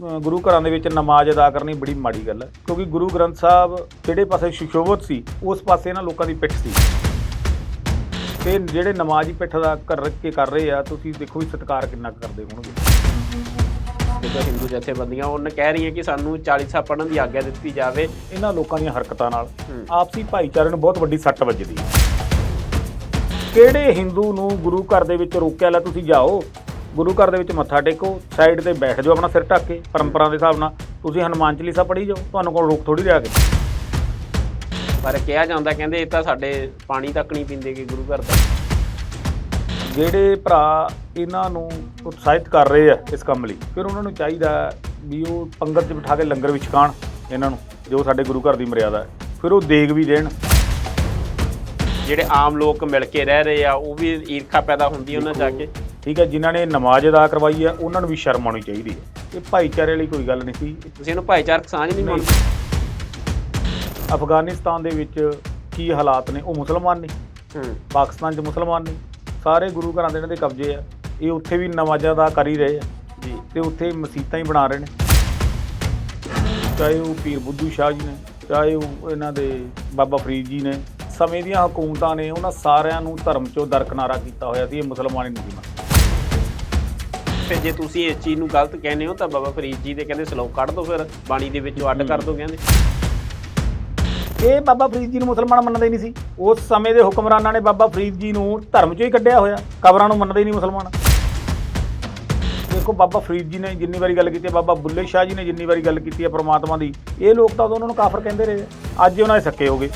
ਗੁਰੂ ਘਰਾਂ ਦੇ ਵਿੱਚ ਨਮਾਜ਼ ਅਦਾ ਕਰਨੀ ਬੜੀ ਮਾੜੀ ਗੱਲ ਹੈ। ਕਿਉਂਕਿ ਗੁਰੂ ਗ੍ਰੰਥ ਸਾਹਿਬ ਜਿਹੜੇ ਪਾਸੇ ਸ਼ਿਸ਼ੋਵਤ ਸੀ ਉਸ ਪਾਸੇ ਨਾ ਲੋਕਾਂ ਦੀ ਪਿੱਠ ਸੀ। ਤੇ ਜਿਹੜੇ ਨਮਾਜ਼ ਪਿੱਠ ਦਾ ਕਰ ਕੇ ਕਰ ਰਹੇ ਆ ਤੁਸੀਂ ਦੇਖੋ ਵੀ ਸਤਿਕਾਰ ਕਿੰਨਾ ਕਰਦੇ ਹੋਣਗੇ। ਜਦੋਂ ਹਿੰਦੂ ਜਥੇਬੰਦੀਆਂ ਉਹਨਾਂ ਕਹਿ ਰਹੀਆਂ ਕਿ ਸਾਨੂੰ 40 ਸਾਹਿਬ ਪੜ੍ਹਨ ਦੀ ਆਗਿਆ ਦਿੱਤੀ ਜਾਵੇ। ਇਹਨਾਂ ਲੋਕਾਂ ਦੀਆਂ ਹਰਕਤਾਂ ਨਾਲ। ਆਪਸੀ ਭਾਈਚਾਰੇ ਨੂੰ ਬਹੁਤ ਵੱਡੀ ਸੱਟ ਵੱਜਦੀ। ਹੈ ਕਿਹੜੇ ਹਿੰਦੂ ਨੂੰ ਗੁਰੂ ਘਰ ਦੇ ਵਿੱਚ ਰੋਕਿਆ ਲੈ ਤੁਸੀਂ ਜਾਓ? ਗੁਰੂ ਘਰ ਦੇ ਵਿੱਚ ਮੱਥਾ ਟੇਕੋ ਸਾਈਡ ਤੇ ਬੈਠ ਜਾਓ ਆਪਣਾ ਸਿਰ ਢੱਕ ਕੇ ਪਰੰਪਰਾ ਦੇ ਹਿਸਾਬ ਨਾਲ। ਤੁਸੀਂ ਹਨੂਮਾਨ ਚਾਲੀਸਾ ਪੜ੍ਹੀ ਜਾਓ ਤੁਹਾਨੂੰ ਕੋਲ ਰੋਕ ਥੋੜੀ ਰਿਹਾ ਕੇ। ਪਰ ਕਿਹਾ ਜਾਂਦਾ ਕਹਿੰਦੇ ਇਹ ਤਾਂ ਸਾਡੇ ਪਾਣੀ ਤੱਕ ਨਹੀਂ ਪੀਂਦੇ ਕਿ ਗੁਰੂ ਘਰ ਦਾ ਜਿਹੜੇ ਭਰਾ ਇਹਨਾਂ ਨੂੰ ਉਤਸ਼ਾਹਿਤ ਕਰ ਰਹੇ ਆ ਇਸ ਕੰਮ ਲਈ ਫਿਰ ਉਹਨਾਂ ਨੂੰ ਚਾਹੀਦਾ ਵੀ ਉਹ ਪੰਗਤ 'ਚ ਬਿਠਾ ਕੇ ਲੰਗਰ ਵਿੱਚ ਛਕਾਉਣ ਇਹਨਾਂ ਨੂੰ ਜੋ ਸਾਡੇ ਗੁਰੂ ਘਰ ਦੀ ਮਰਿਆਦਾ ਹੈ। ਫਿਰ ਉਹ ਦੇਗ ਵੀ ਦੇਣ। ਜਿਹੜੇ ਆਮ ਲੋਕ ਮਿਲ ਕੇ ਰਹਿ ਰਹੇ ਆ ਉਹ ਵੀ ਈਰਖਾ ਪੈਦਾ ਹੁੰਦੀ ਉਹਨਾਂ ਜਾ ਕੇ। ਠੀਕ ਹੈ ਜਿਨ੍ਹਾਂ ਨੇ ਨਮਾਜ਼ ਅਦਾ ਕਰਵਾਈ ਹੈ ਉਹਨਾਂ ਨੂੰ ਵੀ ਸ਼ਰਮ ਆਉਣੀ ਚਾਹੀਦੀ ਹੈ। ਇਹ ਭਾਈਚਾਰੇ ਵਾਲੀ ਕੋਈ ਗੱਲ ਨਹੀਂ ਸੀ। ਤੁਸੀਂ ਇਹਨੂੰ ਭਾਈਚਾਰਕ ਸਾਂਝ ਨਹੀਂ ਮੰਨਦੇ। ਅਫਗਾਨਿਸਤਾਨ ਦੇ ਵਿੱਚ ਕੀ ਹਾਲਾਤ ਨੇ? ਉਹ ਮੁਸਲਮਾਨ ਨੇ। ਹੂੰ। ਪਾਕਿਸਤਾਨ 'ਚ ਮੁਸਲਮਾਨ ਨੇ। ਸਾਰੇ ਗੁਰੂ ਘਰਾਂ ਦੇ ਇਹਨਾਂ ਦੇ ਕਬਜ਼ੇ ਆ। ਇਹ ਉੱਥੇ ਵੀ ਨਮਾਜ਼ਾਂ ਅਦਾ ਕਰ ਹੀ ਰਹੇ ਆ। ਜੀ। ਤੇ ਉੱਥੇ ਮਸੀਤਾਂ ਹੀ ਬਣਾ ਰਹੇ ਨੇ। ਚਾਹੇ ਉਹ ਪੀਰ ਬੁੱਧੂ ਸ਼ਾਹ ਜੀ ਨੇ ਚਾਹੇ ਉਹ ਇਹਨਾਂ ਦੇ ਬਾਬਾ ਫਰੀਦ ਜੀ ਨੇ। ਸਮੇਂ ਦੀਆਂ ਹਕੂਮਤਾਂ ਨੇ ਉਹਨਾਂ ਸਾਰਿਆਂ ਨੂੰ ਧਰਮ ਚੋਂ ਦਰਕਨਾਰਾ ਕੀਤਾ ਹੋਇਆ ਸੀ। ਇਹ ਮੁਸਲਮਾਨ ਹੀ ਨਹੀਂ ਸੀ ਫਿਰ ਜੇ ਤੁਸੀਂ ਇਸ ਚੀਜ਼ ਨੂੰ ਗਲਤ ਕਹਿੰਦੇ ਹੋ ਤਾਂ ਬਾਬਾ ਫਰੀਦ ਜੀ ਦੇ ਕਹਿੰਦੇ ਸਲੋਕ ਕੱਢ ਦੋ ਫਿਰ, ਬਾਣੀ ਦੇ ਵਿੱਚੋਂ ਅੱਡ ਕਰ ਦੋ ਕਹਿੰਦੇ। ਇਹ ਬਾਬਾ ਫਰੀਦ ਜੀ ਨੂੰ ਮੁਸਲਮਾਨ ਮੰਨਦੇ ਨਹੀਂ ਸੀ। ਉਸ ਸਮੇਂ ਦੇ ਹੁਕਮਰਾਨਾਂ ਨੇ ਬਾਬਾ ਫਰੀਦ ਜੀ ਨੂੰ ਧਰਮ ਚੋਂ ਹੀ ਕੱਢਿਆ ਹੋਇਆ, ਕਬਰਾਂ ਨੂੰ ਮੰਨਦੇ ਨਹੀਂ ਮੁਸਲਮਾਨ। ਦੇਖੋ ਬਾਬਾ ਫਰੀਦ ਜੀ ਨੇ ਜਿੰਨੀ ਵਾਰੀ ਗੱਲ ਕੀਤੀ ਹੈ, ਬਾਬਾ ਬੁੱਲੇ ਸ਼ਾਹ ਜੀ ਨੇ ਜਿੰਨੀ ਵਾਰੀ ਗੱਲ ਕੀਤੀ ਹੈ ਪ੍ਰਮਾਤਮਾ ਦੀ, ਇਹ ਲੋਕ ਤਾਂ ਉਦੋਂ ਉਹਨਾਂ ਨੂੰ ਕਾਫਰ ਕਹਿੰਦੇ ਰਹੇ ਅੱਜ ਉਹਨਾਂ ਦੇ ਸੱਕੇ ਹੋ ਗਏ।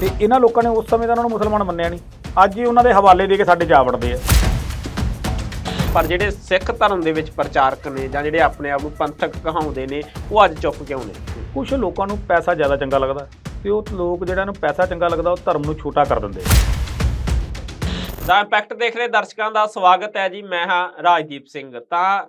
ਤੇ ਇਹਨਾਂ ਲੋਕਾਂ ਨੇ ਉਸ ਸਮੇਂ ਦਾ ਉਹਨਾਂ ਨੂੰ ਮੁਸਲਮਾਨ ਮੰਨਿਆ ਨਹੀਂ। ਅੱਜ ਹੀ ਉਹਨਾਂ ਦੇ ਹਵਾਲੇ ਦੇ ਕੇ ਸਾਡੇ ਜਾ ਵੜਦੇ ਆ। ਪਰ ਜਿਹੜੇ ਸਿੱਖ ਧਰਮ ਦੇ ਵਿੱਚ ਪ੍ਰਚਾਰਕ ਨੇ ਜਾਂ ਜਿਹੜੇ ਆਪਣੇ ਆਪ ਨੂੰ ਪੰਥਕ ਕਹਾਉਂਦੇ ਨੇ ਉਹ ਅੱਜ ਚੁੱਪ ਕਿਉਂ ਨੇ? ਕੁਝ ਲੋਕਾਂ ਨੂੰ ਪੈਸਾ ਜ਼ਿਆਦਾ ਚੰਗਾ ਲੱਗਦਾ ਤੇ ਉਹ ਲੋਕ ਜਿਹੜਾ ਨੂੰ ਪੈਸਾ ਚੰਗਾ ਲੱਗਦਾ ਉਹ ਧਰਮ ਨੂੰ ਛੋਟਾ ਕਰ ਦਿੰਦੇ ਦਾ ਇੰਪੈਕਟ ਦੇਖ ਰਹੇ ਦਰਸ਼ਕਾਂ ਦਾ ਸਵਾਗਤ ਹੈ ਜੀ। ਮੈਂ ਹਾਂ ਰਾਜਦੀਪ ਸਿੰਘ। ਤਾਂ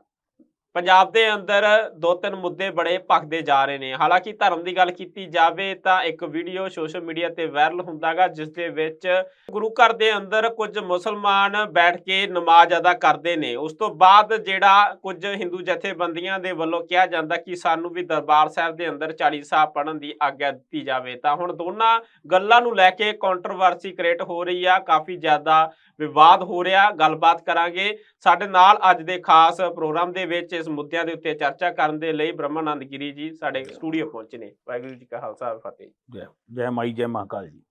ਪੰਜਾਬ ਦੇ ਅੰਦਰ ਦੋ ਤਿੰਨ ਮੁੱਦੇ ਬੜੇ ਭਖਦੇ ਜਾ ਰਹੇ ਨੇ। ਹਾਲਾਂਕਿ ਧਰਮ ਦੀ ਗੱਲ ਕੀਤੀ ਜਾਵੇ ਤਾਂ ਇੱਕ ਵੀਡੀਓ ਸੋਸ਼ਲ ਮੀਡੀਆ ਤੇ ਵਾਇਰਲ ਹੁੰਦਾਗਾ, ਜਿਸ ਦੇ ਵਿੱਚ ਗੁਰੂ ਘਰ ਦੇ ਅੰਦਰ ਕੁਝ ਮੁਸਲਮਾਨ ਬੈਠ ਕੇ ਨਮਾਜ਼ ਅਦਾ ਕਰਦੇ ਨੇ। ਉਸ ਤੋਂ ਬਾਅਦ ਜਿਹੜਾ ਕੁਝ ਹਿੰਦੂ ਜਥੇਬੰਦੀਆਂ ਦੇ ਵੱਲੋਂ ਕਿਹਾ ਜਾਂਦਾ ਕਿ ਸਾਨੂੰ ਵੀ ਦਰਬਾਰ ਸਾਹਿਬ ਦੇ ਅੰਦਰ 40 ਸਾਹਿਬ ਪੜਨ ਦੀ ਆਗਿਆ ਦਿੱਤੀ ਜਾਵੇ। ਤਾਂ ਹੁਣ ਦੋਨਾਂ ਗੱਲਾਂ ਨੂੰ ਲੈ ਕੇ ਕੰਟਰੋਵਰਸੀ ਕ੍ਰੀਏਟ ਹੋ ਰਹੀ ਆ, ਕਾਫੀ ਜ਼ਿਆਦਾ ਵਿਵਾਦ ਹੋ ਰਿਹਾ। ਗੱਲਬਾਤ ਕਰਾਂਗੇ। ਸਾਡੇ ਨਾਲ ਅੱਜ ਦੇ ਖਾਸ ਪ੍ਰੋਗਰਾਮ ਦੇ ਵਿੱਚ ਇਸ ਮੁੱਦਿਆਂ ਦੇ ਉੱਤੇ ਚਰਚਾ ਕਰਨ ਦੇ ਲਈ ਬ੍ਰਹਮਾਨੰਦ ਗਿਰੀ ਜੀ ਸਾਡੇ ਸਟੂਡੀਓ ਪਹੁੰਚੇ ਨੇ। ਵਾਹਿਗੁਰੂ ਜੀ ਕਾ ਖਾਲਸਾ ਫਤਿਹ ਜੈ। ਜੈ ਮਾਈ ਜੈ ਮਹਾਕਾਲ ਜੀ।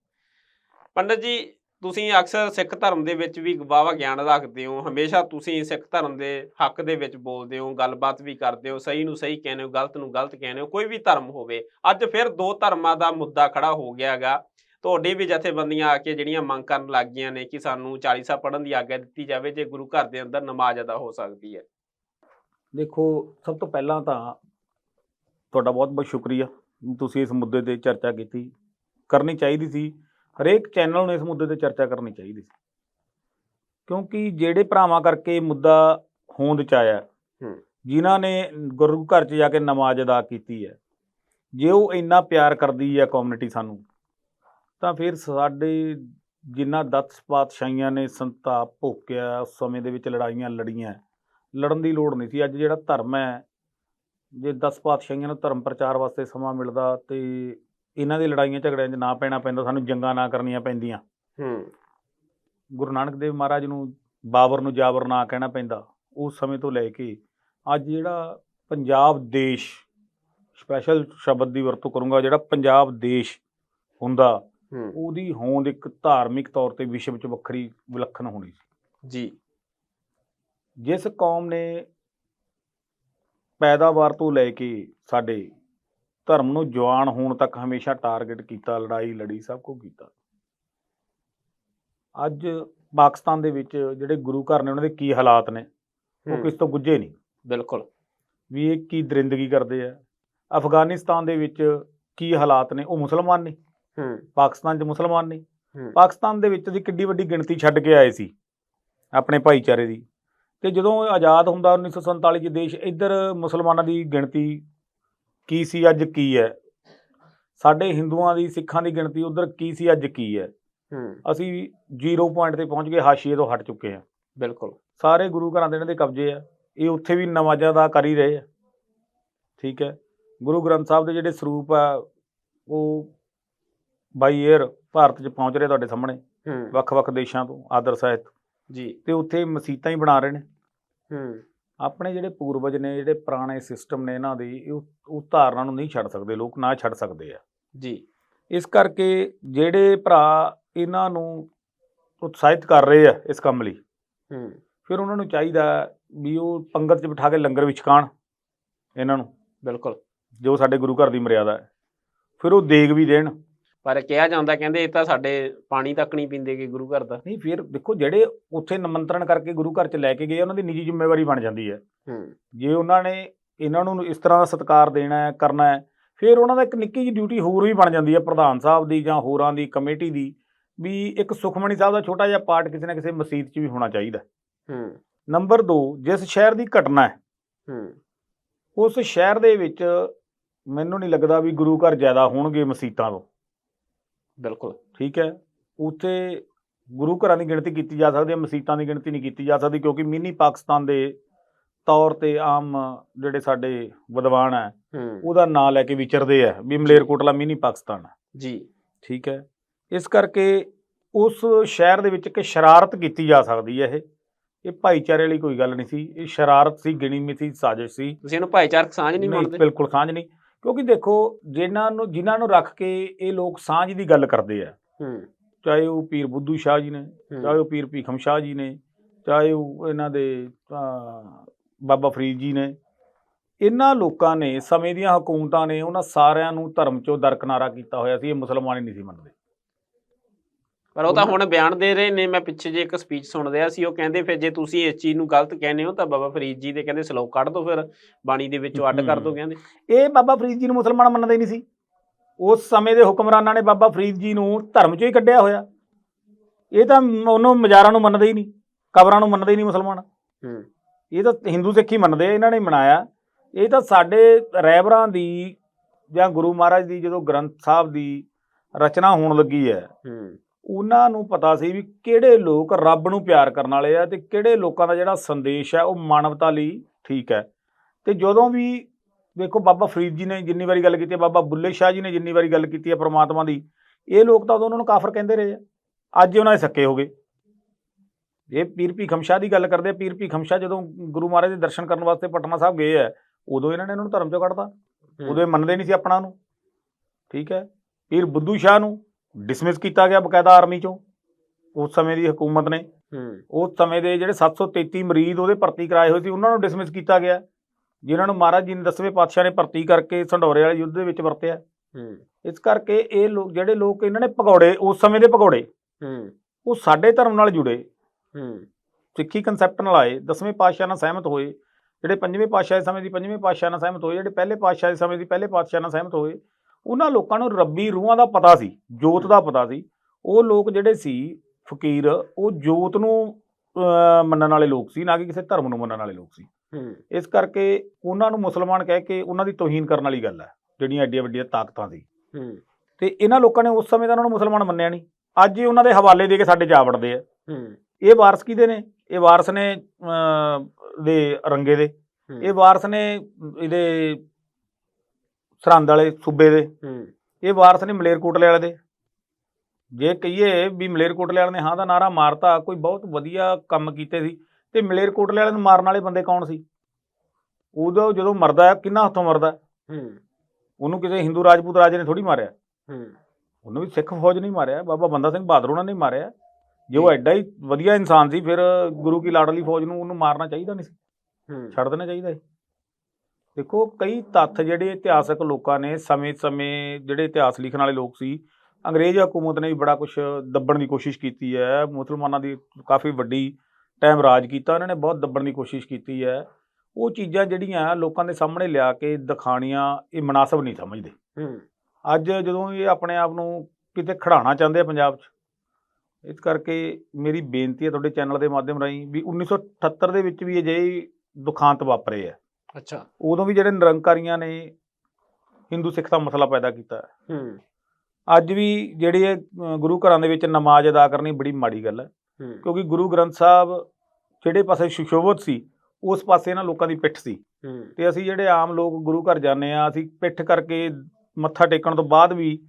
ਪੰਡਤ ਜੀ ਤੁਸੀਂ ਅਕਸਰ ਸਿੱਖ ਧਰਮ ਦੇ ਵਿੱਚ ਵੀ ਵਾਵਾ ਗਿਆਨ ਰੱਖਦੇ ਹੋ। ਹਮੇਸ਼ਾ ਤੁਸੀਂ ਸਿੱਖ ਧਰਮ ਦੇ ਹੱਕ ਦੇ ਵਿੱਚ ਬੋਲਦੇ ਹੋ ਗੱਲਬਾਤ ਵੀ ਕਰਦੇ ਹੋ ਸਹੀ ਨੂੰ ਸਹੀ ਕਹਿੰਦੇ ਹੋ ਗਲਤ ਨੂੰ ਗਲਤ ਕਹਿੰਦੇ ਹੋ ਕੋਈ ਵੀ ਧਰਮ ਹੋਵੇ। ਅੱਜ ਫਿਰ ਦੋ ਧਰਮਾਂ ਦਾ ਮੁੱਦਾ ਖੜਾ ਹੋ ਗਿਆਗਾ ਤੁਹਾਡੀ ਵੀ ਜਥੇਬੰਦੀਆਂ ਆ ਕੇ ਜਿਹੜੀਆਂ ਮੰਗ ਕਰਨ ਲੱਗ ਗਈਆਂ ਨੇ ਕਿ ਸਾਨੂੰ 40 ਸਾਹਿਬ ਪੜਨ ਦੀ ਆਗਿਆ ਦਿੱਤੀ ਜਾਵੇ ਜੇ ਗੁਰੂ ਘਰ ਦੇ ਅੰਦਰ ਨਮਾਜ਼ ਅਦਾ ਹੋ ਸਕਦੀ ਹੈ। ਦੇਖੋ ਸਭ ਤੋਂ ਪਹਿਲਾਂ ਤਾਂ ਤੁਹਾਡਾ ਬਹੁਤ ਬਹੁਤ ਸ਼ੁਕਰੀਆ ਤੁਸੀਂ ਇਸ ਮੁੱਦੇ ਤੇ ਚਰਚਾ ਕੀਤੀ। ਕਰਨੀ ਚਾਹੀਦੀ ਸੀ। ਹਰੇਕ ਚੈਨਲ ਨੂੰ ਇਸ ਮੁੱਦੇ ਤੇ ਚਰਚਾ ਕਰਨੀ ਚਾਹੀਦੀ ਸੀ। ਕਿਉਂਕਿ ਜਿਹੜੇ ਭਰਾਵਾਂ ਕਰਕੇ ਮੁੱਦਾ ਹੋਂਦ ਚ ਆਇਆ। ਜਿਨ੍ਹਾਂ ਨੇ ਗੁਰੂ ਘਰ 'ਚ ਜਾ ਕੇ ਨਮਾਜ਼ ਅਦਾ ਕੀਤੀ ਹੈ ਜੇ ਉਹ ਇੰਨਾ ਪਿਆਰ ਕਰਦੀ ਹੈ ਕਮਿਊਨਿਟੀ ਸਾਨੂੰ ਤਾਂ ਫਿਰ ਸਾਡੇ ਜਿਨ੍ਹਾਂ ਦਸ ਪਾਤਸ਼ਾਹੀਆਂ ਨੇ ਸੰਤਾਪ ਭੋਗਿਆ ਉਸ ਸਮੇਂ ਦੇ ਵਿੱਚ ਲੜਾਈਆਂ ਲੜੀਆਂ ਲੜਨ ਦੀ ਲੋੜ ਨਹੀਂ ਸੀ। ਅੱਜ ਜਿਹੜਾ ਧਰਮ ਹੈ ਜੇ 10 ਪਾਤਸ਼ਾਹੀਆਂ ਨੂੰ ਧਰਮ ਪ੍ਰਚਾਰ ਵਾਸਤੇ ਸਮਾਂ ਮਿਲਦਾ ਤੇ ਇਹਨਾਂ ਦੀ ਲੜਾਈਆਂ ਝਗੜਿਆਂ 'ਚ ਨਾ ਪੈਣਾ ਪੈਂਦਾ ਸਾਨੂੰ ਜੰਗਾਂ ਨਾ ਕਰਨੀਆਂ ਪੈਂਦੀਆਂ। ਹੂੰ। ਗੁਰੂ ਨਾਨਕ ਦੇਵ ਮਹਾਰਾਜ ਨੂੰ ਬਾਬਰ ਨੂੰ ਜਾਬਰ ਨਾ ਕਹਿਣਾ ਪੈਂਦਾ ਉਸ ਸਮੇਂ ਤੋਂ ਲੈ ਕੇ ਅੱਜ ਜਿਹੜਾ ਪੰਜਾਬ ਦੇਸ਼ ਸਪੈਸ਼ਲ ਸ਼ਬਦ ਦੀ ਵਰਤੋਂ ਕਰੂੰਗਾ ਜਿਹੜਾ ਪੰਜਾਬ ਦੇਸ਼ ਹੁੰਦਾ ਉਹਦੀ ਹੋਂਦ ਇੱਕ ਧਾਰਮਿਕ ਤੌਰ ਤੇ ਵਿਸ਼ਵ 'ਚ ਵੱਖਰੀ ਵਿਲੱਖਣ ਹੋਣੀ ਸੀ। ਜੀ। ਜਿਸ ਕੌਮ ਨੇ ਪੈਦਾਵਾਰ ਤੋਂ ਲੈ ਕੇ ਸਾਡੇ ਧਰਮ ਨੂੰ ਜਵਾਨ ਹੋਣ ਤੱਕ ਹਮੇਸ਼ਾ ਟਾਰਗੇਟ ਕੀਤਾ ਲੜਾਈ ਲੜੀ ਸਭ ਕੁਝ ਕੀਤਾ। ਅੱਜ ਪਾਕਿਸਤਾਨ ਦੇ ਵਿੱਚ ਜਿਹੜੇ ਗੁਰੂ ਘਰ ਨੇ ਉਹਨਾਂ ਦੇ ਕੀ ਹਾਲਾਤ ਨੇ ਉਹ ਕਿਸ ਤੋਂ ਗੁੱਝੇ ਨਹੀਂ। ਬਿਲਕੁਲ। ਵੀ ਇਹ ਕੀ ਦਰਿੰਦਗੀ ਕਰਦੇ ਆ। ਅਫਗਾਨਿਸਤਾਨ ਦੇ ਵਿੱਚ ਕੀ ਹਾਲਾਤ ਨੇ ਉਹ ਮੁਸਲਮਾਨ ਨੇ। ਹੂੰ। ਪਾਕਿਸਤਾਨ 'ਚ ਮੁਸਲਮਾਨ ਨੇ। ਪਾਕਿਸਤਾਨ ਦੇ ਵਿੱਚ ਦੀ ਕਿੱਡੀ ਵੱਡੀ ਗਿਣਤੀ ਛੱਡ ਕੇ ਆਏ ਸੀ ਆਪਣੇ ਭਾਈਚਾਰੇ ਦੀ। ਤੇ ਜਦੋਂ ਆਜ਼ਾਦ ਹੁੰਦਾ 1947 ਚ ਦੇਸ਼ ਇੱਧਰ ਮੁਸਲਮਾਨਾਂ ਦੀ ਗਿਣਤੀ ਕੀ ਸੀ ਅੱਜ ਕੀ ਹੈ? ਸਾਡੇ ਹਿੰਦੂਆਂ ਦੀ ਸਿੱਖਾਂ ਦੀ ਗਿਣਤੀ ਉਧਰ ਕੀ ਸੀ ਅੱਜ ਕੀ ਹੈ? ਅਸੀਂ ਜ਼ੀਰੋ ਪੁਆਇੰਟ ਤੇ ਪਹੁੰਚ ਗਏ ਹਾਸ਼ੀਏ ਤੋਂ ਹਟ ਚੁੱਕੇ ਹਾਂ। ਬਿਲਕੁਲ। ਸਾਰੇ ਗੁਰੂ ਘਰਾਂ ਦੇ ਇਹਨਾਂ ਦੇ ਕਬਜ਼ੇ ਆ। ਇਹ ਉੱਥੇ ਵੀ ਨਮਾਜ਼ਾਂ ਅਦਾ ਕਰ ਹੀ ਰਹੇ ਆ। ਠੀਕ ਹੈ। ਗੁਰੂ ਗ੍ਰੰਥ ਸਾਹਿਬ ਦੇ ਜਿਹੜੇ ਸਰੂਪ ਆ ਉਹ ਬਾਈ 에ਅਰ ਭਾਰਤ 'ਚ ਪਹੁੰਚ ਰਹੇ ਤੁਹਾਡੇ ਸਾਹਮਣੇ। ਵੱਖ-ਵੱਖ ਦੇਸ਼ਾਂ ਤੋਂ ਆਦਰ ਸਹਿਤ। ਜੀ। ਤੇ ਉੱਥੇ ਮਸੀਤਾਂ ਹੀ ਬਣਾ ਰਹੇ ਨੇ। ਆਪਣੇ ਜਿਹੜੇ ਪੂਰਵਜ ਨੇ ਜਿਹੜੇ ਪੁਰਾਣੇ ਸਿਸਟਮ ਨੇ ਇਹਨਾਂ ਦੇ ਉਹ ਉਹ ਧਾਰਨਾ ਨੂੰ ਨਹੀਂ ਛੱਡ ਸਕਦੇ ਲੋਕ ਨਾ ਛੱਡ ਸਕਦੇ ਆ। ਜੀ। ਇਸ ਕਰਕੇ ਜਿਹੜੇ ਭਰਾ ਇਹਨਾਂ ਨੂੰ ਉਤਸ਼ਾਹਿਤ ਕਰ ਰਹੇ ਆ ਇਸ ਕੰਮ ਲਈ ਹੂੰ। ਫਿਰ ਉਹਨਾਂ ਨੂੰ ਚਾਹੀਦਾ ਵੀ ਉਹ ਪੰਗਤ 'ਚ ਬਿਠਾ ਕੇ ਲੰਗਰ ਖਾਣ ਇਹਨਾਂ ਨੂੰ ਬਿਲਕੁਲ। ਜੋ ਸਾਡੇ ਗੁਰੂ ਘਰ ਦੀ ਮਰਿਆਦਾ ਹੈ। ਫਿਰ ਉਹ ਦੇਗ ਵੀ ਦੇਣ। ਪਰ ਕਿਹਾ ਜਾਂਦਾ ਕਹਿੰਦੇ ਇਹ ਤਾਂ ਸਾਡੇ ਪਾਣੀ ਤੱਕ ਨਹੀਂ ਪੀਂਦੇਗੇ ਗੁਰੂ ਘਰ ਦਾ ਨਹੀਂ ਫਿਰ ਦੇਖੋ ਜਿਹੜੇ ਉੱਥੇ ਨਿਮੰਤਰਣ ਕਰਕੇ ਗੁਰੂ ਘਰ 'ਚ ਲੈ ਕੇ ਗਏ ਉਹਨਾਂ ਦੀ ਨਿੱਜੀ ਜ਼ਿੰਮੇਵਾਰੀ ਬਣ ਜਾਂਦੀ ਹੈ। ਹੂੰ। ਜੇ ਉਹਨਾਂ ਨੇ ਇਹਨਾਂ ਨੂੰ ਇਸ ਤਰ੍ਹਾਂ ਦਾ ਸਤਿਕਾਰ ਦੇਣਾ ਹੈ ਕਰਨਾ ਹੈ ਫਿਰ ਉਹਨਾਂ ਦਾ ਇੱਕ ਨਿੱਕੀ ਜਿਹੀ ਡਿਊਟੀ ਹੋਰ ਵੀ ਬਣ ਜਾਂਦੀ ਹੈ ਪ੍ਰਧਾਨ ਸਾਹਿਬ ਦੀ ਜਾਂ ਹੋਰਾਂ ਦੀ ਕਮੇਟੀ ਦੀ ਵੀ ਇੱਕ ਸੁਖਮਣੀ ਸਾਹਿਬ ਦਾ ਛੋਟਾ ਜਿਹਾ ਪਾਰਟ ਕਿਸੇ ਨਾ ਕਿਸੇ ਮਸਜਿਦ 'ਚ ਵੀ ਹੋਣਾ ਚਾਹੀਦਾ ਹੂੰ। ਨੰਬਰ 2 ਜਿਸ ਸ਼ਹਿਰ ਦੀ ਘਟਨਾ ਹੈ ਹੂੰ। ਉਸ ਸ਼ਹਿਰ ਦੇ ਵਿੱਚ ਮੈਨੂੰ ਨਹੀਂ ਲੱਗਦਾ ਵੀ ਗੁਰੂ ਘਰ ਜ਼ਿਆਦਾ ਹੋਣਗੇ ਮਸਜਿਦਾਂ ਤੋਂ। ਬਿਲਕੁਲ। ਠੀਕ ਹੈ। ਉੱਥੇ ਗੁਰੂ ਘਰਾਂ ਦੀ ਗਿਣਤੀ ਕੀਤੀ ਜਾ ਸਕਦੀ ਹੈ ਮਸਜਿਦਾਂ ਦੀ ਗਿਣਤੀ ਨਹੀਂ ਕੀਤੀ ਜਾ ਸਕਦੀ ਕਿਉਂਕਿ ਮਿਨੀ ਪਾਕਿਸਤਾਨ ਦੇ ਤੌਰ ਤੇ ਆਮ ਜਿਹੜੇ ਸਾਡੇ ਵਿਦਵਾਨ ਹੈ ਉਹਦਾ ਨਾਂ ਲੈ ਕੇ ਵਿਚਰਦੇ ਆ ਵੀ ਮਲੇਰਕੋਟਲਾ ਮਿਨੀ ਪਾਕਿਸਤਾਨ ਹੈ। ਜੀ। ਠੀਕ ਹੈ। ਇਸ ਕਰਕੇ ਉਸ ਸ਼ਹਿਰ ਦੇ ਵਿੱਚ ਇੱਕ ਸ਼ਰਾਰਤ ਕੀਤੀ ਜਾ ਸਕਦੀ ਹੈ ਇਹ। ਇਹ ਭਾਈਚਾਰੇ ਵਾਲੀ ਕੋਈ ਗੱਲ ਨਹੀਂ ਸੀ। ਇਹ ਸ਼ਰਾਰਤ ਸੀ ਗਿਣੀ ਮਿਥੀ ਸਾਜ਼ਿਸ਼ ਸੀ। ਤੁਸੀਂ ਇਹਨੂੰ ਭਾਈਚਾਰਕ ਸਾਂਝ ਨਹੀਂ ਮੰਨਦੇ? ਬਿਲਕੁਲ ਸਾਂਝ ਨਹੀਂ। ਕਿਉਂਕਿ ਦੇਖੋ ਜਿਨ੍ਹਾਂ ਨੂੰ ਜਿਨ੍ਹਾਂ ਨੂੰ ਰੱਖ ਕੇ ਇਹ ਲੋਕ ਸਾਂਝ ਦੀ ਗੱਲ ਕਰਦੇ ਆ। ਹੂੰ। ਚਾਹੇ ਉਹ ਪੀਰ ਬੁੱਧੂ ਸ਼ਾਹ ਜੀ ਨੇ ਚਾਹੇ ਉਹ ਪੀਰ ਭੀਖਮ ਸ਼ਾਹ ਜੀ ਨੇ ਚਾਹੇ ਉਹ ਇਹਨਾਂ ਦੇ ਬਾਬਾ ਫਰੀਦ ਜੀ ਨੇ ਇਹਨਾਂ ਲੋਕਾਂ ਨੇ ਸਮੇਂ ਦੀਆਂ ਹਕੂਮਤਾਂ ਨੇ ਉਹਨਾਂ ਸਾਰਿਆਂ ਨੂੰ ਧਰਮ ਚੋਂ ਦਰਕਨਾਰਾ ਕੀਤਾ ਹੋਇਆ ਸੀ ਇਹ ਮੁਸਲਮਾਨ ਹੀ ਨਹੀਂ ਸੀ ਮੰਨਦੇ। ਪਰ ਉਹ ਤਾਂ ਹੁਣ ਬਿਆਨ ਦੇ ਰਹੇ ਨੇ ਮੈਂ ਪਿੱਛੇ ਜੇ ਇੱਕ ਸਪੀਚ ਸੁਣ ਰਿਹਾ ਸੀ ਉਹ ਕਹਿੰਦੇ ਫਿਰ ਜੇ ਤੁਸੀਂ ਇਸ ਚੀਜ਼ ਨੂੰ ਗਲਤ ਕਹਿੰਦੇ ਹੋ ਤਾਂ ਬਾਬਾ ਫਰੀਦ ਜੀ ਦੇ ਕਹਿੰਦੇ ਸਲੋਕ ਕੱਢ ਦਿਓ ਫਿਰ ਬਾਣੀ ਦੇ ਵਿੱਚੋਂ ਅੱਡ ਕਰ ਦਿਓ। ਕਹਿੰਦੇ। ਇਹ ਬਾਬਾ ਫਰੀਦ ਜੀ ਨੂੰ ਮੁਸਲਮਾਨ ਮੰਨਦੇ ਨਹੀਂ ਸੀ। ਉਸ ਸਮੇਂ ਦੇ ਹੁਕਮਰਾਨਾਂ ਨੇ ਬਾਬਾ ਫਰੀਦ ਜੀ ਨੂੰ ਧਰਮ ਚੋਂ ਹੀ ਕੱਢਿਆ ਹੋਇਆ। ਇਹ ਤਾਂ ਉਹਨੂੰ ਮਜ਼ਾਰਾਂ ਨੂੰ ਮੰਨਦੇ ਹੀ ਨਹੀਂ ਕਬਰਾਂ ਨੂੰ ਮੰਨਦੇ ਹੀ ਨਹੀਂ ਮੁਸਲਮਾਨ। ਹੂੰ। ਇਹ ਤਾਂ ਹਿੰਦੂ ਸਿੱਖ ਹੀ ਮੰਨਦੇ ਆ ਇਹਨਾਂ ਨੇ ਮਨਾਇਆ। ਇਹ ਤਾਂ ਸਾਡੇ ਰਹਿਬਰਾਂ ਦੀ ਜਾਂ ਗੁਰੂ ਮਹਾਰਾਜ ਦੀ ਜਦੋਂ ਗ੍ਰੰਥ ਸਾਹਿਬ ਦੀ ਰਚਨਾ ਹੋਣ ਲੱਗੀ ਹੈ ਹੂੰ। ਉਹਨਾਂ ਨੂੰ ਪਤਾ ਸੀ ਵੀ ਕਿਹੜੇ ਲੋਕ ਰੱਬ ਨੂੰ ਪਿਆਰ ਕਰਨ ਵਾਲੇ ਆ ਤੇ ਕਿਹੜੇ ਲੋਕਾਂ ਦਾ ਜਿਹੜਾ ਸੰਦੇਸ਼ ਹੈ ਉਹ ਮਾਨਵਤਾ ਲਈ ਠੀਕ ਹੈ। ਤੇ ਜਦੋਂ ਵੀ ਦੇਖੋ ਬਾਬਾ ਫਰੀਦ ਜੀ ਨੇ ਜਿੰਨੀ ਵਾਰੀ ਗੱਲ ਕੀਤੀ ਹੈ ਬਾਬਾ ਬੁੱਲੇ ਸ਼ਾਹ ਜੀ ਨੇ ਜਿੰਨੀ ਵਾਰੀ ਗੱਲ ਕੀਤੀ ਹੈ ਪ੍ਰਮਾਤਮਾ ਦੀ ਇਹ ਲੋਕ ਤਾਂ ਉਹਨਾਂ ਨੂੰ ਕਾਫਰ ਕਹਿੰਦੇ ਰਹੇ ਆ। ਅੱਜ ਉਹਨਾਂ ਦੇ ਸੱਕੇ ਹੋ ਗਏ। ਇਹ ਪੀਰ ਭੀਖਮ ਸ਼ਾਹ ਦੀ ਗੱਲ ਕਰਦੇ ਪੀਰ ਭੀਖਮ ਸ਼ਾਹ ਜਦੋਂ ਗੁਰੂ ਮਹਾਰਾਜ ਦੇ ਦਰਸ਼ਨ ਕਰਨ ਵਾਸਤੇ ਪਟਨਾ ਸਾਹਿਬ ਗਏ ਆ ਉਦੋਂ ਇਹਨਾਂ ਨੇ ਇਹਨਾਂ ਨੂੰ ਧਰਮ ਚੋਂ ਕੱਢਤਾ। ਉਦੋਂ ਇਹ ਮੰਨਦੇ ਨਹੀਂ ਸੀ ਆਪਣਾ ਨੂੰ। ਠੀਕ ਹੈ। ਪੀਰ ਬੁੱਧੂ ਸ਼ਾਹ ਨੂੰ ਡਿਸਮਿਸ ਕੀਤਾ ਗਿਆ ਬਕਾਇਦਾ ਆਰਮੀ ਚੋਂ ਉਸ ਸਮੇਂ ਦੀ ਹਕੂਮਤ ਨੇ। ਉਸ ਸਮੇਂ ਦੇ ਜਿਹੜੇ 733 ਮਰੀਜ਼ ਉਹਦੇ ਭਰਤੀ ਕਰਾਏ ਹੋਏ ਸੀ ਉਹਨਾਂ ਨੂੰ ਡਿਸਮਿਸ ਕੀਤਾ ਗਿਆ। ਜਿਨ੍ਹਾਂ ਨੂੰ ਮਹਾਰਾਜ ਜੀ ਨੇ ਦਸਵੇਂ ਪਾਤਸ਼ਾਹ ਨੇ ਭਰਤੀ ਕਰਕੇ ਸੰਢੌਰੇ ਵਾਲੇ ਯੁੱਧ ਦੇ ਵਿੱਚ ਵਰਤਿਆ। ਇਸ ਕਰਕੇ ਇਹ ਲੋਕ ਜਿਹੜੇ ਲੋਕ ਇਹਨਾਂ ਨੇ ਭਗੌੜੇ ਉਸ ਸਮੇਂ ਦੇ ਭਗੌੜੇ ਹੂੰ। ਉਹ ਸਾਡੇ ਧਰਮ ਨਾਲ ਜੁੜੇ। ਸਿੱਖੀ ਕਨਸੈਪਟ ਨਾਲ ਆਏ ਦਸਵੇਂ ਪਾਤਸ਼ਾਹ ਨਾਲ ਸਹਿਮਤ ਹੋਏ। ਜਿਹੜੇ ਪੰਜਵੇਂ ਪਾਤਸ਼ਾਹ ਦੇ ਸਮੇਂ ਦੀ ਪੰਜਵੇਂ ਪਾਤਸ਼ਾਹ ਨਾਲ ਸਹਿਮਤ ਹੋਏ। ਜਿਹੜੇ ਪਹਿਲੇ ਪਾਤਸ਼ਾਹ ਦੇ ਸਮੇਂ ਦੀ ਪਹਿਲੇ ਪਾਤਸ਼ਾਹ ਨਾਲ ਸਹਿਮਤ ਹੋਏ। ਉਹਨਾਂ ਲੋਕਾਂ ਨੂੰ ਰੱਬੀ ਰੂਹਾਂ ਦਾ ਪਤਾ ਸੀ ਜੋਤ ਦਾ ਪਤਾ ਸੀ। ਉਹ ਲੋਕ ਜਿਹੜੇ ਸੀ ਫਕੀਰ ਉਹ ਜੋਤ ਨੂੰ ਮੰਨਣ ਵਾਲੇ ਲੋਕ ਸੀ ਨਾ ਕਿ ਕਿਸੇ ਧਰਮ ਨੂੰ ਮੰਨਣ ਵਾਲੇ ਲੋਕ ਸੀ। ਹੂੰ। ਇਸ ਕਰਕੇ ਉਹਨਾਂ ਨੂੰ ਮੁਸਲਮਾਨ ਕਹਿ ਕੇ ਉਹਨਾਂ ਦੀ ਤੋਹੀਨ ਕਰਨ ਵਾਲੀ ਗੱਲ ਹੈ ਜਿਹੜੀਆਂ ਐਡੀਆਂ ਵੱਡੀਆਂ ਤਾਕਤਾਂ ਸੀ। ਹੂੰ। ਤੇ ਇਹਨਾਂ ਲੋਕਾਂ ਨੇ ਉਸ ਸਮੇਂ ਤਾਂ ਉਹਨਾਂ ਨੂੰ ਮੁਸਲਮਾਨ ਮੰਨਿਆ ਨਹੀਂ। ਅੱਜ ਇਹ ਉਹਨਾਂ ਦੇ ਹਵਾਲੇ ਦੇ ਕੇ ਸਾਡੇ ਜਾ ਵੜਦੇ ਆ। ਹੂੰ। ਇਹ ਵਾਰਸ ਕਿਹਦੇ ਨੇ? ਇਹ ਵਾਰਸ ਨੇ ਦੇ ਰੰਗੇ ਦੇ। ਹੂੰ, ਇਹ ਵਾਰਸ ਨੇ ਇਹਦੇ ਸਰਹੰਦ ਵਾਲੇ ਸੂਬੇ ਦੇ। ਹੂੰ। ਇਹ ਵਾਰਸ ਨੇ ਮਲੇਰਕੋਟਲੇ ਵਾਲੇ ਦੇ। ਜੇ ਕਹੀਏ ਵੀ ਮਲੇਰਕੋਟਲੇ ਵਾਲੇ ਨੇ ਹਾਂ ਦਾ ਨਾਰਾ ਮਾਰਤਾ ਕੋਈ ਬਹੁਤ ਵਧੀਆ ਕੰਮ ਕੀਤੇ ਸੀ। ਤੇ ਮਲੇਰਕੋਟਲੇ ਵਾਲੇ ਨੂੰ ਮਾਰਨ ਵਾਲੇ ਬੰਦੇ ਕੌਣ ਸੀ? ਉਦੋਂ ਜਦੋਂ ਮਰਦਾ ਹੈ ਕਿੰਨਾ ਹੱਥੋਂ ਮਰਦਾ ਹੈ? ਉਹਨੂੰ ਕਿਸੇ ਹਿੰਦੂ ਰਾਜਪੂਤ ਰਾਜੇ ਨੇ ਥੋੜੀ ਮਾਰਿਆ। ਹੂੰ। ਉਹਨੂੰ ਵੀ ਸਿੱਖ ਫੌਜ ਨਹੀਂ ਮਾਰਿਆ ਬਾਬਾ ਬੰਦਾ ਸਿੰਘ ਬਹਾਦਰ ਉਹਨਾਂ ਨੇ ਮਾਰਿਆ। ਜੇ ਉਹ ਐਡਾ ਹੀ ਵਧੀਆ ਇਨਸਾਨ ਸੀ ਫਿਰ ਗੁਰੂ ਕੀ ਲਾਡਲੀ ਫੌਜ ਨੂੰ ਉਹਨੂੰ ਮਾਰਨਾ ਚਾਹੀਦਾ ਨਹੀਂ ਸੀ। ਹੂੰ। ਛੱਡ ਦੇਣਾ ਚਾਹੀਦਾ ਸੀ। ਦੇਖੋ ਕਈ ਤੱਥ ਜਿਹੜੇ ਇਤਿਹਾਸਕ ਲੋਕਾਂ ਨੇ ਸਮੇਂ-ਸਮੇਂ ਜਿਹੜੇ ਇਤਿਹਾਸ ਲਿਖਣ ਵਾਲੇ ਲੋਕ ਸੀ ਅੰਗਰੇਜ਼ ਹਕੂਮਤ ਨੇ ਵੀ ਬੜਾ ਕੁਝ ਦੱਬਣ ਦੀ ਕੋਸ਼ਿਸ਼ ਕੀਤੀ ਹੈ। ਮੁਸਲਮਾਨਾਂ ਦੀ ਕਾਫੀ ਵੱਡੀ ਟਾਈਮ ਰਾਜ ਕੀਤਾ ਉਹਨਾਂ ਨੇ ਬਹੁਤ ਦੱਬਣ ਦੀ ਕੋਸ਼ਿਸ਼ ਕੀਤੀ ਹੈ। ਉਹ ਚੀਜ਼ਾਂ ਜਿਹੜੀਆਂ ਲੋਕਾਂ ਦੇ ਸਾਹਮਣੇ ਲਿਆ ਕੇ ਦਿਖਾਣੀਆਂ ਇਹ ਮناسب ਨਹੀਂ ਸਮਝਦੇ। ਅੱਜ ਜਦੋਂ ਇਹ ਆਪਣੇ ਆਪ ਨੂੰ ਕਿਤੇ ਖੜਾਣਾ ਚਾਹੁੰਦੇ ਆ ਪੰਜਾਬ 'ਚ ਇਸ ਕਰਕੇ ਮੇਰੀ ਬੇਨਤੀ ਹੈ ਤੁਹਾਡੇ ਚੈਨਲ ਦੇ ਮਾਧਿਅਮ ਰਾਹੀਂ ਵੀ 1978 ਦੇ ਵਿੱਚ ਵੀ ਅਜਿਹੇ ਦੁਖਾਂਤ ਵਾਪਰੇ ਆ। ਅੱਛਾ। ਉਦੋਂ ਵੀ ਜਿਹੜੇ ਨਿਰੰਕਾਰੀਆਂ ਨੇ ਹਿੰਦੂ ਸਿੱਖ ਦਾ ਮਸਲਾ ਪੈਦਾ ਕੀਤਾ ਹੈ। ਹੂੰ। ਅੱਜ ਵੀ ਜਿਹੜੇ ਇਹ, ਗੁਰੂ ਘਰਾਂ ਦੇ ਵਿੱਚ ਨਮਾਜ਼ ਅਦਾ ਕਰਨੀ ਬੜੀ ਮਾੜੀ ਗੱਲ ਹੈ। ਹੂੰ। ਕਿਉਂਕਿ ਗੁਰੂ ਗ੍ਰੰਥ ਸਾਹਿਬ ਜਿਹੜੇ ਪਾਸੇ ਸੁਸ਼ੋਭਤ ਸੀ ਉਸ ਪਾਸੇ ਨਾ ਲੋਕਾਂ ਦੀ ਪਿੱਠ ਸੀ। ਹੂੰ। ਤੇ ਅਸੀਂ ਜਿਹੜੇ ਆਮ ਲੋਕ ਗੁਰੂ ਘਰ ਜਾਂਦੇ ਆ ਅਸੀਂ ਪਿੱਠ ਕਰਕੇ ਮੱਥਾ ਟੇਕਣ ਤੋਂ ਬਾਅਦ ਵੀ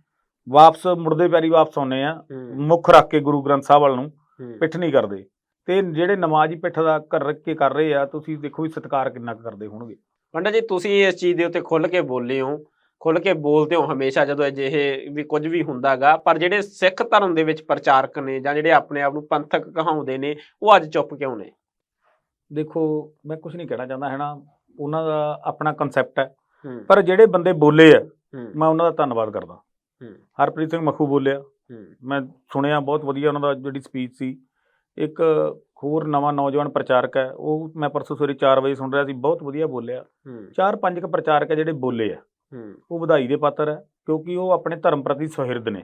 ਵਾਪਸ ਮੁੜਦੇ ਪੈਰੀ ਵਾਪਸ ਆਉਂਦੇ ਆ ਮੁੱਖ ਰੱਖ ਕੇ ਗੁਰੂ ਗ੍ਰੰਥ ਸਾਹਿਬ ਵੱਲ ਨੂੰ ਪਿੱਠ ਨਹੀਂ ਕਰਦੇ। ਤੇ ਜਿਹੜੇ ਨਮਾਜ਼ੀ ਪਿੱਠ ਦਾ ਕਰ ਕੇ ਕਰ ਰਹੇ ਆ ਤੁਸੀਂ ਦੇਖੋ ਵੀ ਸਤਿਕਾਰ ਕਿੰਨਾ ਕੁ ਕਰਦੇ ਹੋਣਗੇ। ਪੰਡਤ ਜੀ ਤੁਸੀਂ ਇਸ ਚੀਜ਼ ਦੇ ਉੱਤੇ ਖੁੱਲ ਕੇ ਬੋਲੇ ਹੋ ਖੁੱਲ ਕੇ ਬੋਲਦੇ ਹੋ ਹਮੇਸ਼ਾ ਜਦੋਂ ਅਜਿਹੇ ਵੀ ਕੁਝ ਵੀ ਹੁੰਦਾਗਾ ਪਰ ਜਿਹੜੇ ਸਿੱਖ ਧਰਮ ਦੇ ਵਿੱਚ ਪ੍ਰਚਾਰਕ ਨੇ ਜਾਂ ਜਿਹੜੇ ਆਪਣੇ ਆਪ ਨੂੰ ਪੰਥਕ ਕਹਾਉਂਦੇ ਨੇ ਉਹ ਅੱਜ ਚੁੱਪ ਕਿਉਂ ਨੇ? ਦੇਖੋ ਮੈਂ ਕੁਝ ਨਹੀਂ ਕਹਿਣਾ ਚਾਹੁੰਦਾ ਹੈ ਨਾ ਉਹਨਾਂ ਦਾ ਆਪਣਾ ਕਨਸੈਪਟ ਹੈ। ਪਰ ਜਿਹੜੇ ਬੰਦੇ ਬੋਲੇ ਆ ਮੈਂ ਉਹਨਾਂ ਦਾ ਧੰਨਵਾਦ ਕਰਦਾ। ਹਰਪ੍ਰੀਤ ਸਿੰਘ ਮਖੂ ਬੋਲਿਆ। ਮੈਂ ਸੁਣਿਆ ਬਹੁਤ ਵਧੀਆ ਉਹਨਾਂ ਦਾ ਜਿਹੜੀ ਸਪੀਚ ਸੀ। ਇੱਕ ਹੋਰ ਨਵਾਂ ਨੌਜਵਾਨ ਪ੍ਰਚਾਰਕ ਹੈ ਉਹ ਮੈਂ ਪਰਸੋਂ ਸਵੇਰੇ 4 ਵਜੇ ਸੁਣ ਰਿਹਾ ਸੀ ਬਹੁਤ ਵਧੀਆ ਬੋਲਿਆ। ਚਾਰ ਪੰਜ ਕ ਪ੍ਰਚਾਰਕ ਹੈ ਜਿਹੜੇ ਬੋਲੇ ਆ। ਉਹ ਵਧਾਈ ਦੇ ਪਾਤਰ ਹੈ ਕਿਉਂਕਿ ਉਹ ਆਪਣੇ ਧਰਮ ਪ੍ਰਤੀ ਸੁਹਿਰਦ ਨੇ।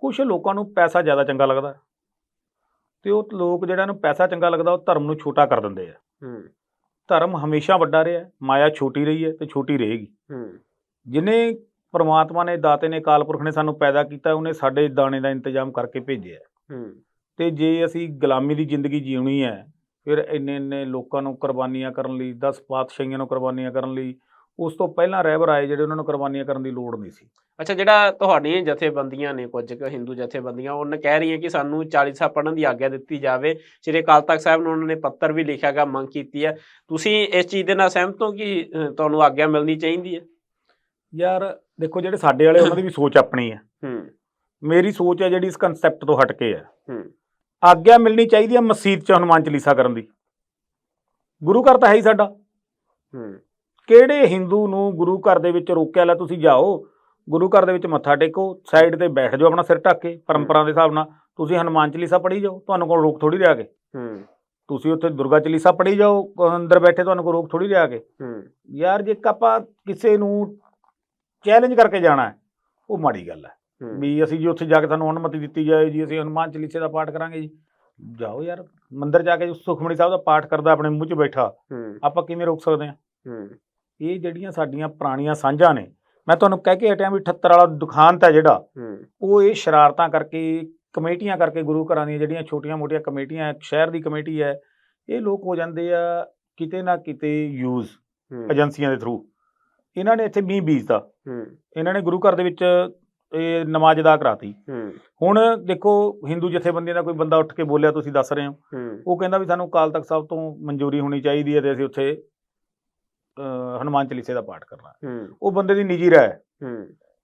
ਕੁਝ ਲੋਕਾਂ ਨੂੰ ਪੈਸਾ ਜ਼ਿਆਦਾ ਚੰਗਾ ਲੱਗਦਾ ਤੇ ਉਹ ਲੋਕ ਜਿਹੜਾ ਨੂੰ ਪੈਸਾ ਚੰਗਾ ਲੱਗਦਾ ਉਹ ਧਰਮ ਨੂੰ ਛੋਟਾ ਕਰ ਦਿੰਦੇ ਆ। ਧਰਮ ਹਮੇਸ਼ਾ ਵੱਡਾ ਰਿਹਾ ਮਾਇਆ ਛੋਟੀ ਰਹੀ ਹੈ ਤੇ ਛੋਟੀ ਰਹੇਗੀ। ਜਿਨੇ ਪ੍ਰਮਾਤਮਾ ਨੇ ਦਾਤੇ ਨੇ ਕਾਲਪੁਰਖ ਨੇ ਸਾਨੂੰ ਪੈਦਾ ਕੀਤਾ ਉਹਨੇ ਸਾਡੇ ਦਾਣੇ ਦਾ ਇੰਤਜ਼ਾਮ ਕਰਕੇ ਭੇਜਿਆ। ਤੇ ਜੇ ਅਸੀਂ ਗੁਲਾਮੀ ਦੀ ਜ਼ਿੰਦਗੀ ਜੀਉਣੀ ਹੈ ਫਿਰ ਇੰਨੇ ਇੰਨੇ ਲੋਕਾਂ ਨੂੰ ਕੁਰਬਾਨੀਆਂ ਕਰਨ ਲਈ 10 ਪਾਤਸ਼ਾਹੀਆਂ ਨੂੰ ਕੁਰਬਾਨੀਆਂ ਕਰਨ ਲਈ ਉਸ ਤੋਂ ਪਹਿਲਾਂ ਰਹਿਬਰ ਆਏ ਜਿਹੜੇ ਉਹਨਾਂ ਨੂੰ ਕੁਰਬਾਨੀਆਂ ਕਰਨ ਦੀ ਲੋੜ ਨਹੀਂ ਸੀ। ਅੱਛਾ ਜਿਹੜਾ ਤੁਹਾਡੀਆਂ ਜਥੇਬੰਦੀਆਂ ਨੇ ਕੁਝ ਕੁ ਹਿੰਦੂ ਜਥੇਬੰਦੀਆਂ ਉਹਨਾਂ ਕਹਿ ਰਹੀਆਂ ਕਿ ਸਾਨੂੰ 40 ਸਾਹਿਬ ਪੜ੍ਹਨ ਦੀ ਆਗਿਆ ਦਿੱਤੀ ਜਾਵੇ। ਸ੍ਰੀ ਅਕਾਲ ਤਖਤ ਸਾਹਿਬ ਨੂੰ ਉਹਨਾਂ ਨੇ ਪੱਤਰ ਵੀ ਲਿਖਿਆਗਾ ਮੰਗ ਕੀਤੀ ਹੈ। ਤੁਸੀਂ ਇਸ ਚੀਜ਼ ਦੇ ਨਾਲ ਸਹਿਮਤ ਹੋ ਕਿ ਤੁਹਾਨੂੰ ਆਗਿਆ ਮਿਲਣੀ ਚਾਹੀਦੀ ਹੈ? ਯਾਰ ਦੇਖੋ ਜਿਹੜੇ ਸਾਡੇ ਵਾਲੇ ਉਹਨਾਂ ਦੀ ਵੀ ਸੋਚ ਆਪਣੀ ਹੈ। ਹੂੰ। ਮੇਰੀ ਸੋਚ ਹੈ ਜਿਹੜੀ ਇਸ ਕਨਸੈਪਟ ਤੋਂ ਹਟ ਕੇ ਹੈ। ਹੂੰ। ਆਗਿਆ ਮਿਲਣੀ ਚਾਹੀਦੀ ਹੈ ਮਸਜਿਦ 'ਚ ਹਨੂੰਮਾਨ ਚਾਲੀਸਾ ਕਰਨ ਦੀ। ਗੁਰੂ ਘਰ ਤਾਂ ਹੈ ਹੀ ਸਾਡਾ। ਹੂੰ। ਕਿਹੜੇ ਹਿੰਦੂ ਨੂੰ ਗੁਰੂ ਘਰ ਦੇ ਵਿੱਚ ਰੋਕਿਆ ਲੈ ਤੁਸੀਂ ਜਾਓ ਗੁਰੂ ਘਰ ਦੇ ਵਿੱਚ ਮੱਥਾ ਟੇਕੋ ਸਾਈਡ ਤੇ ਬੈਠ ਜਾਓ ਆਪਣਾ ਸਿਰ ਢੱਕ ਕੇ ਪਰੰਪਰਾ ਦੇ ਹਿਸਾਬ ਨਾਲ। ਤੁਸੀਂ ਹਨੂੰਮਾਨ ਚਾਲੀਸਾ ਪੜ੍ਹੀ ਜਾਓ ਤੁਹਾਨੂੰ ਕੋਲ ਰੋਕ ਥੋੜੀ ਰਿਹਾ ਕੇ ਹੂੰ। ਤੁਸੀਂ ਉੱਥੇ ਦੁਰਗਾ ਚਾਲੀਸਾ ਪੜ੍ਹੀ ਜਾਓ ਅੰਦਰ ਬੈਠੇ ਤੁਹਾਨੂੰ ਕੋਈ ਰੋਕ ਥੋੜੀ ਰਿਹਾ ਕੇ ਹੂੰ। ਯਾਰ ਜੇ ਆਪਾਂ ਕਿਸੇ ਨੂੰ ਚੈਲੰਜ ਕਰਕੇ ਜਾਣਾ ਉਹ ਮਾੜੀ ਗੱਲ ਹੂੰ। ਵੀ ਅਸੀਂ ਜੀ ਉੱਥੇ ਜਾ ਕੇ ਤੁਹਾਨੂੰ ਅਨੁਮਤੀ ਦਿੱਤੀ ਜਾਏ ਜੀ ਅਸੀਂ ਹਨੂੰਮਾਨ ਚਾਲੀਸੇ ਦਾ ਪਾਠ ਕਰਾਂਗੇ ਜੀ। ਜਾਓ ਯਾਰ ਮੰਦਿਰ ਜਾ ਕੇ ਸੁਖਮਣੀ ਸਾਹਿਬ ਦਾ ਪਾਠ ਕਰਦਾ ਆਪਣੇ ਮੂੰਹ 'ਚ ਬੈਠਾ। ਆਪਾਂ ਕਿਵੇਂ ਰੋਕ ਸਕਦੇ ਹੂੰ? ਇਹ ਜਿਹੜੀਆਂ ਸਾਡੀਆਂ ਪੁਰਾਣੀਆਂ ਸਾਂਝਾਂ ਨੇ ਮੈਂ ਤੁਹਾਨੂੰ ਕਹਿ ਕੇ ਹਟਿਆ ਵੀ 78 ਵਾਲਾ ਦੁਖਾਂਤ ਹੈ ਜਿਹੜਾ ਉਹ ਇਹ ਸ਼ਰਾਰਤਾਂ ਕਰਕੇ ਕਮੇਟੀਆਂ ਕਰਕੇ ਗੁਰੂ ਘਰਾਂ ਦੀਆਂ ਜਿਹੜੀਆਂ ਛੋਟੀਆਂ-ਮੋਟੀਆਂ ਕਮੇਟੀਆਂ ਸ਼ਹਿਰ ਦੀ ਕਮੇਟੀ ਹੈ ਇਹ ਲੋਕ ਹੋ ਜਾਂਦੇ ਆ ਕਿਤੇ ਨਾ ਕਿਤੇ ਯੂਜ਼ ਏਜੰਸੀਆਂ ਦੇ ਥਰੂ ਇਹਨਾਂ ਨੇ ਇੱਥੇ ਮੀਂਹ ਬੀਜਤਾ। ਹੂੰ। ਇਹਨਾਂ ਨੇ ਗੁਰੂ ਘਰ ਦੇ ਵਿੱਚ ਇਹ ਨਮਾਜ਼ ਅਦਾ ਕਰਾਤੀ। ਹੁਣ ਦੇਖੋ ਹਿੰਦੂ ਜਥੇਬੰਦੀਆਂ ਦਾ ਕੋਈ ਬੰਦਾ ਉੱਠ ਕੇ ਬੋਲਿਆ ਤੁਸੀਂ ਦੱਸ ਰਹੇ ਹੋ? ਉਹ ਕਹਿੰਦਾ ਵੀ ਸਾਨੂੰ ਕਾਲ ਤਖਤ ਸਾਹਿਬ ਤੋਂ ਮਨਜ਼ੂਰੀ ਹੋਣੀ ਚਾਹੀਦੀ ਹੈ ਤੇ ਅਸੀਂ ਉੱਥੇ ਹਨੂੰਮਾਨ ਚਾਲੀਸੇ ਦਾ ਪਾਠ ਕਰਨਾ ਉਹ ਬੰਦੇ ਦੀ ਨਿੱਜੀ ਰਾਏ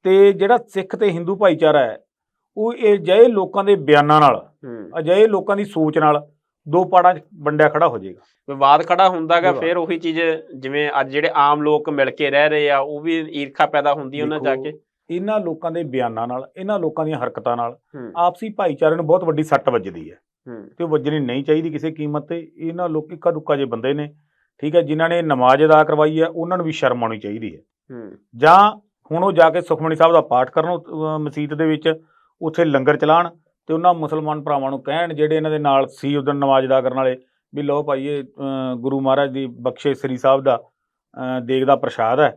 ਤੇ ਜਿਹੜਾ ਸਿੱਖ ਤੇ ਹਿੰਦੂ ਭਾਈਚਾਰਾ ਹੈ ਉਹ ਇਹ ਅਜਿਹੇ ਲੋਕਾਂ ਦੇ ਬਿਆਨਾਂ ਨਾਲ ਅਜਿਹੇ ਲੋਕਾਂ ਦੀ ਸੋਚ ਨਾਲ ਦੋ ਪਾੜਾਂ 'ਚ ਵੰਡਿਆ ਖੜਾ ਹੋ ਜਾਏਗਾ। ਵਿਵਾਦ ਖੜਾ ਹੁੰਦਾਗਾ। ਫਿਰ ਉਹੀ ਚੀਜ਼ ਜਿਵੇਂ ਅੱਜ ਜਿਹੜੇ ਆਮ ਲੋਕ ਮਿਲ ਕੇ ਰਹਿ ਰਹੇ ਆ ਉਹ ਵੀ ਈਰਖਾ ਪੈਦਾ ਹੁੰਦੀ ਉਹਨਾਂ ਜਾ ਕੇ। ਇਹਨਾਂ ਲੋਕਾਂ ਦੇ ਬਿਆਨਾਂ ਨਾਲ ਇਹਨਾਂ ਲੋਕਾਂ ਦੀਆਂ ਹਰਕਤਾਂ ਨਾਲ ਆਪਸੀ ਭਾਈਚਾਰੇ ਨੂੰ ਬਹੁਤ ਵੱਡੀ ਸੱਟ ਵੱਜਦੀ ਹੈ। ਤੇ ਉਹ ਵੱਜਣੀ ਨਹੀਂ ਚਾਹੀਦੀ ਕਿਸੇ ਕੀਮਤ ਤੇ ਇਹਨਾਂ ਲੋਕ ਇੱਕਾ ਦੁੱਕਾ ਜੇ ਬੰਦੇ ਨੇ ਠੀਕ ਹੈ ਜਿਨ੍ਹਾਂ ਨੇ ਨਮਾਜ਼ ਅਦਾ ਕਰਵਾਈ ਹੈ ਉਹਨਾਂ ਨੂੰ ਵੀ ਸ਼ਰਮ ਆਉਣੀ ਚਾਹੀਦੀ ਹੈ। ਜਾਂ ਹੁਣ ਉਹ ਜਾ ਕੇ ਸੁਖਮਣੀ ਸਾਹਿਬ ਦਾ ਪਾਠ ਕਰਨ ਮਸਜਿਦ ਦੇ ਵਿੱਚ ਉੱਥੇ ਲੰਗਰ ਚਲਾਣ ਤੇ ਉਹਨਾਂ ਮੁਸਲਮਾਨ ਭਰਾਵਾਂ ਨੂੰ ਕਹਿਣ ਜਿਹੜੇ ਇਹਨਾਂ ਦੇ ਨਾਲ ਸੀ ਉਦੋਂ ਨਮਾਜ਼ ਅਦਾ ਕਰਨ ਵਾਲੇ ਵੀ ਲਓ ਭਾਈ ਇਹ ਅਹ ਗੁਰੂ ਮਹਾਰਾਜ ਦੀ ਬਖਸ਼ੇ ਸ੍ਰੀ ਸਾਹਿਬ ਦਾ ਦੇਗ ਦਾ ਪ੍ਰਸ਼ਾਦ ਹੂੰ।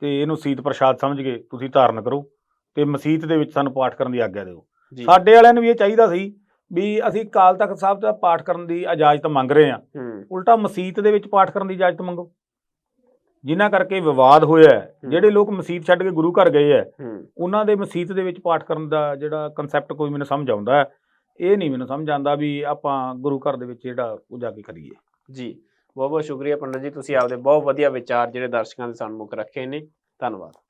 ਤੇ ਇਹਨੂੰ ਸੀਤ ਪ੍ਰਸ਼ਾਦ ਸਮਝ ਕੇ ਤੁਸੀਂ ਧਾਰਨ ਕਰੋ ਤੇ ਮਸਜਿਦ ਦੇ ਵਿੱਚ ਸਾਨੂੰ ਪਾਠ ਕਰਨ ਦੀ ਆਗਿਆ ਦਿਓ। ਸਾਡੇ ਵਾਲਿਆਂ ਨੂੰ ਵੀ ਇਹ ਚਾਹੀਦਾ ਸੀ ਵੀ ਅਸੀਂ ਕਾਲ ਤਖਤ ਸਾਹਿਬ ਦਾ ਪਾਠ ਕਰਨ ਦੀ ਇਜਾਜ਼ਤ ਮੰਗ ਰਹੇ ਹੂੰ। ਉਲਟਾ ਮਸਜਿਦ ਦੇ ਵਿੱਚ ਪਾਠ ਕਰਨ ਦੀ ਇਜਾਜ਼ਤ ਮੰਗੋ। ਜਿਨ੍ਹਾਂ ਕਰਕੇ ਵਿਵਾਦ ਹੋਇਆ। ਜਿਹੜੇ ਲੋਕ ਮਸਜਿਦ ਛੱਡ ਕੇ ਗੁਰੂ ਘਰ ਗਏ ਹੈ ਹੂੰ। ਉਹਨਾਂ ਦੇ ਮਸਜਿਦ ਦੇ ਵਿੱਚ ਪਾਠ ਕਰਨ ਦਾ ਜਿਹੜਾ ਕਨਸੈਪਟ ਕੋਈ ਮੈਨੂੰ ਸਮਝ ਆਉਂਦਾ ਹੈ ਇਹ ਨਹੀਂ ਮੈਨੂੰ ਸਮਝ ਆਉਂਦਾ ਵੀ ਆਪਾਂ ਗੁਰੂ ਘਰ ਦੇ ਵਿੱਚ ਜਿਹੜਾ ਉਹ ਜਾ ਕੇ ਕਰੀਏ। ਜੀ। ਬਹੁਤ ਬਹੁਤ ਸ਼ੁਕਰੀਆ ਪੰਡਤ ਜੀ, ਤੁਸੀਂ ਆਪਦੇ ਬਹੁਤ ਵਧੀਆ ਵਿਚਾਰ ਜਿਹੜੇ ਦਰਸ਼ਕਾਂ ਦੇ ਸਾਹਮਣੇ ਰੱਖੇ ਨੇ। ਧੰਨਵਾਦ।